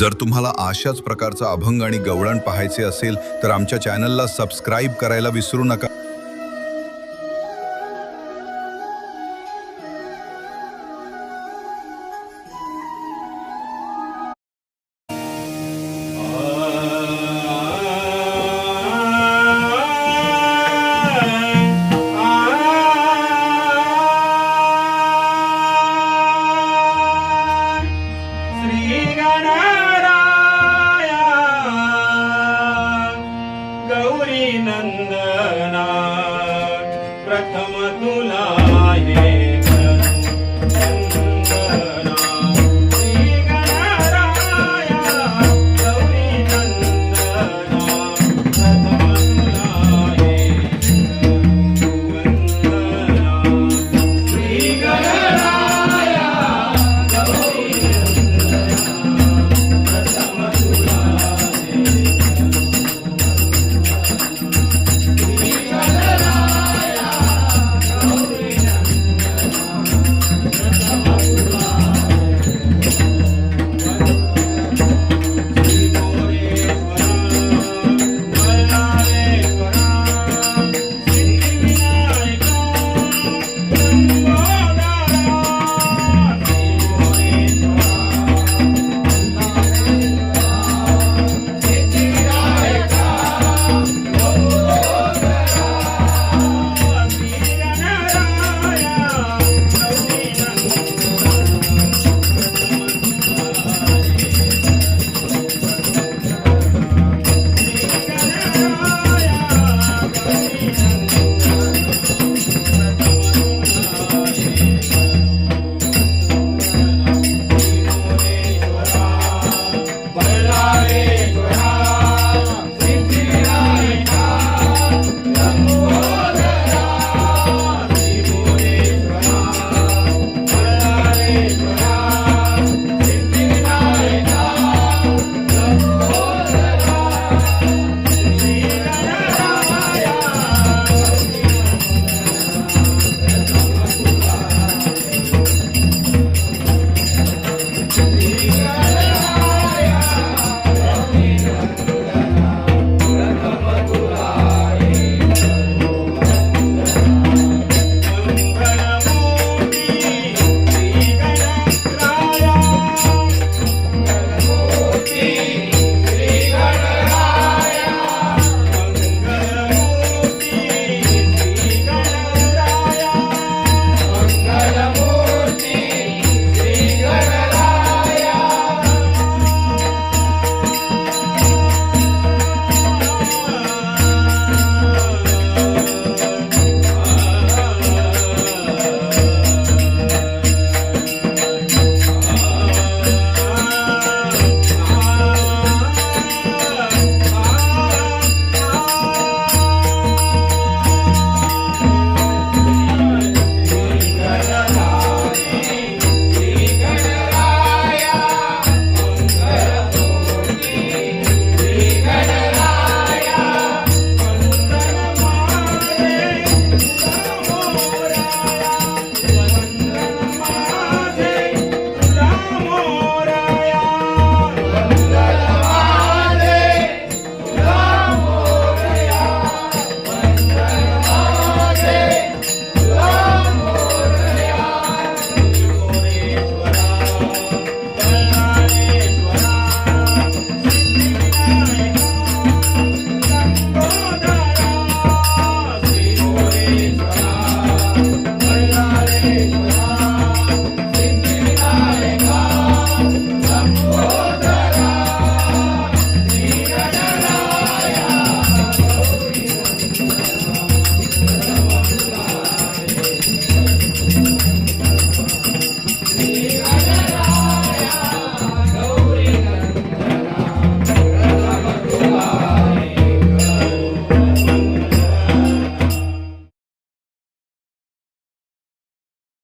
जर तुम्हाला अशाच प्रकारचा अभंग आणि गवळण पाहायचे असेल तर आमच्या चॅनलला सबस्क्राईब करायला विसरू नका. नंदना प्रथम तुला